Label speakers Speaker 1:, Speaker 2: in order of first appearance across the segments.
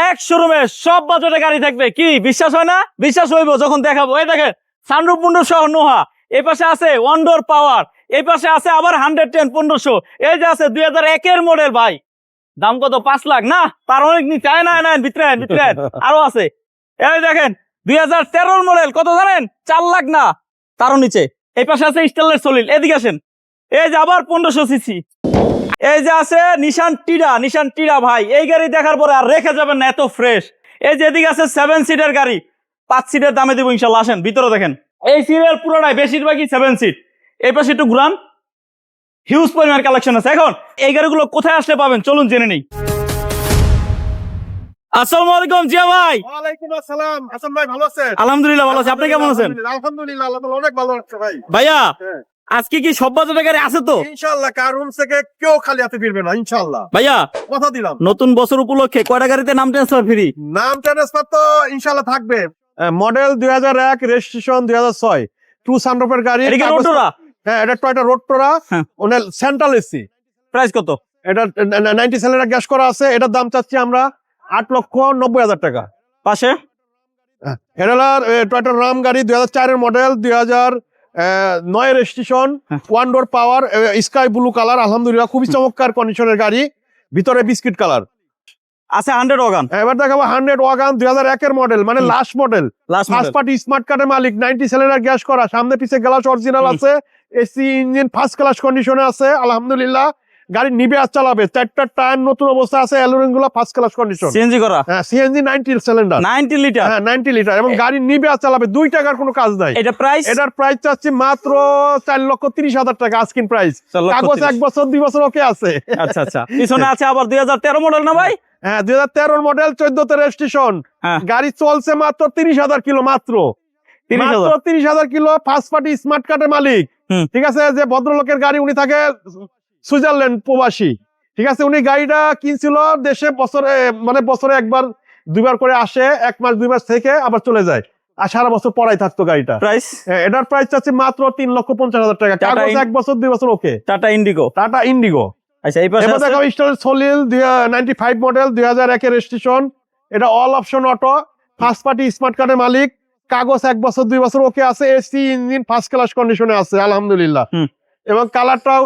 Speaker 1: এক শোরুমে সব বাজেটে গাড়ি থাকবে। কি বিশ্বাস হয় না? বিশ্বাস হইব যখন দেখাবো। এই দেখেন সানরুপ মুন্ডু সহ নোহা। এই পাশে আছে ওয়ান্ডোর পাওয়ার এই পাশে আছে আবার হান্ড্রেড টেন পনেরোশো। এই যে আছে দুই হাজার একের মডেল ভাই। দাম কত? পাঁচ লাখ না? তার অনেক নিচে। না ভিতরে ভিতরে আরও আছে। এই দেখেন দুই হাজার তেরোর মডেল কত জানেন? চার লাখ না তারও নিচে। এই পাশে আছে স্টেলের সলিল এদিকে আসেন। এই যে আবার পনেরোশো সিসি। এই যে আছে নিশান টিরা নিশান টিরা ভাই। এই গাড়ি দেখার পরে আর রেখে যাবেন না এত ফ্রেশ এই যে এদিকে আছে সেভেন সিটের গাড়ি। পাঁচ সিটের দামে দিব ইনশাল্লাহ আসেন ভিতরে দেখেন। এই সিটের পুরোটাই বেশিরভাগই সেভেন সিট এই পাশে একটু ঘুরান। হিউজ পরিমাণ কালেকশন আছে। এখন এই গাড়িগুলো কোথায় আসলে পাবেন চলুন জেনে নেই। আসসালামু আলাইকুম জিয়া ভাই।
Speaker 2: ওয়ালাইকুম আসসালাম। হাসান ভাই ভালো আছেন?
Speaker 1: আলহামদুলিল্লাহ ভালো আছি। আপনি কেমন আছেন?
Speaker 2: আলহামদুলিল্লাহ আল্লাহ অনেক ভালো রাখছে ভাই।
Speaker 1: ভাইয়া
Speaker 2: হ্যাঁ।
Speaker 1: আজকে কি সব বাজারের গাড়ি আছে তো?
Speaker 2: ইনশাআল্লাহ কার রুম থেকে কেউ খালি হাতে ফিরবে না ইনশাআল্লাহ।
Speaker 1: ভাইয়া
Speaker 2: কথা দিলাম।
Speaker 1: নতুন বছর উপলক্ষে কয়টা গাড়িতে নাম ট্রান্সফার ফ্রি
Speaker 2: নাম ট্রান্সফার তো ইনশাআল্লাহ থাকবে। মডেল দুই হাজার এক রেজিস্ট্রেশন দুই হাজার ছয়। টু সানরুফের গাড়ি
Speaker 1: এটা রোটোরা
Speaker 2: হ্যাঁ এটা টয়টা
Speaker 1: হ্যাঁ।
Speaker 2: ওনার সেন্ট্রাল এসি
Speaker 1: প্রাইস কত?
Speaker 2: এটা নাইনটি সিলিন্ডার গ্যাস করা আছে এটার দাম চাচ্ছি আমরা আট লক্ষ নব্বই হাজার টাকা।
Speaker 1: পাশে?
Speaker 2: এটা হলো টয়টা রাম গাড়ি দুই হাজার চারের মডেল দুই হাজার নয় registration
Speaker 1: one door
Speaker 2: one door power sky blue colour আলহামদুলিল্লাহ খুবই চমৎকার কন্ডিশনের গাড়ি ভিতরে বিস্কিট কালার
Speaker 1: আছে হান্ড্রেড ওয়াগান
Speaker 2: এবার দেখাবো হান্ড্রেড ওয়াগান দুই হাজার একের মডেল মানে last model first party smart কার্ডের মালিক নাইনটি সিলিন্ডার গ্যাস করা সামনে পিছে গ্লাস অরিজিনাল। আছে এসি ইঞ্জিন ফার্স্ট ক্লাস কন্ডিশনে আছে আলহামদুলিল্লাহ। গাড়ি নিবে আর চালাবে। চারটা টায়ার নতুন অবস্থা আছে অ্যালুরিনগুলো ফার্স্ট ক্লাস কন্ডিশন
Speaker 1: সিএনজি করা?
Speaker 2: হ্যাঁ সিএনজি নাইনটি সিলিন্ডার
Speaker 1: 90 লিটার?
Speaker 2: হ্যাঁ নাইনটি লিটার। এবং গাড়ি নিবে আর চালাবে দুই টাকার কোনো কাজ নাই।
Speaker 1: এটা প্রাইস
Speaker 2: এটার প্রাইস চাচ্ছি মাত্র চার লক্ষ তিরিশ হাজার টাকা আস্কিন প্রাইস কাগজ এক বছর দুই বছর ওকে আছে।
Speaker 1: আচ্ছা আচ্ছা। পিছনে আছে আবার 2013 মডেল না ভাই?
Speaker 2: হ্ঁ দুই হাজার তেরোর মডেল চোদ্দতে রেজিস্ট্রেশন
Speaker 1: হ্যাঁ।
Speaker 2: গাড়ি চলছে মাত্র তিরিশ হাজার কিলো মাত্র।
Speaker 1: 30000
Speaker 2: মাত্র তিরিশ হাজার কিলো ফার্স্ট পার্টি স্মার্ট কার্ডের মালিক। ঠিক আছে যে ভদ্রলোকের গাড়ি উনি থাকে সুইজারল্যান্ড প্রবাসী। ঠিক আছে উনি গাড়িটা কিনছিল দেশে বছরে মানে বছরে একবার দুইবার করে আসে এক মাস দুই মাস থেকে আবার চলে যায়। আর সারা বছর পড়াই থাকতো গাড়িটা।
Speaker 1: প্রাইস
Speaker 2: হ্যাঁ, এটার প্রাইস চাচ্ছি মাত্র তিন লক্ষ পঞ্চাশ হাজার টাকা। কাগজ এক বছর দুই বছর okay
Speaker 1: Tata Indigo
Speaker 2: Tata Indigo
Speaker 1: আচ্ছা এই পাশে
Speaker 2: এবার
Speaker 1: আছে?
Speaker 2: সলিল নাইনটি ফাইভ মডেল দুই হাজার একের রেজিস্ট্রেশন এটা all option auto first party smart কার্ডের মালিক। কাগজ এক বছর দুই বছর ওকে আছে। এসি ইঞ্জিন ফার্স্ট ক্লাস কন্ডিশনে আছে আলহামদুলিল্লাহ। এবং কালারটাও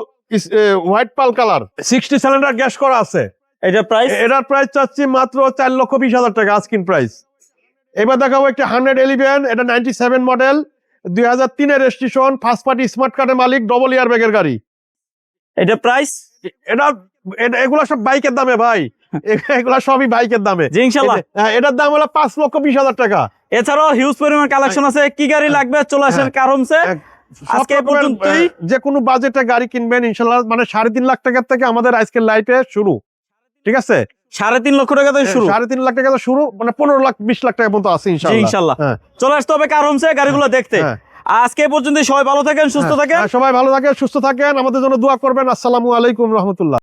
Speaker 2: white pearl colour. Sixty cylinder gas করা আছে।
Speaker 1: এটা প্রাইস
Speaker 2: এটার প্রাইস চাচ্ছি মাত্র চার লক্ষ বিশ হাজার টাকা আস্কিন প্রাইস এবার দেখাবো একটা হান্ড্রেড এলিভেন এটা নাইনটি সেভেন মডেল দুই হাজার তিনের রেজিস্ট্রেশন ফার্স্ট পার্টি স্মার্ট কার্ডের মালিক ডবল ইয়ার ব্যাগের গাড়ি।
Speaker 1: এটা প্রাইস
Speaker 2: এটা এটা- এগুলা সব বাইকের দামে ভাই। এগুলা সবই বাইকের দামে। হ্যাঁ, এটার দাম হলো পাঁচ লক্ষ বিশ হাজার টাকা।
Speaker 1: এছাড়াও হিউজ পরিমাণ কালেকশন আছে। কি গাড়ি লাগবে? চলে আসেন
Speaker 2: হ্যাঁ।
Speaker 1: আজকে পর্যন্তই।
Speaker 2: যে কোনো বাজেটে গাড়ি কিনবেন ইনশাল্লাহ মানে সাড়ে তিন লাখ টাকার থেকে আমাদের আজকের লাইফে শুরু। ঠিক আছে?
Speaker 1: সাড়ে তিন লক্ষ টাকা থেকে শুরু।
Speaker 2: সাড়ে তিন লাখ টাকা শুরু মানে পনেরো লাখ বিশ লাখ টাকা পর্যন্ত আছে ইনশাল্লাহ। হ্যাঁ।
Speaker 1: চলে আসতে হবে কার হোমসে গাড়িগুলো দেখতে।
Speaker 2: হ্যাঁ।
Speaker 1: আজকে পর্যন্ত সবাই ভালো থাকেন সুস্থ
Speaker 2: হ্যাঁ,
Speaker 1: থাকেন।
Speaker 2: হ্যাঁ, সবাই ভালো থাকেন সুস্থ থাকেন। আমাদের জন্য দোয়া করবেন। আসসালামু আলাইকুম রহমতুল্লাহ।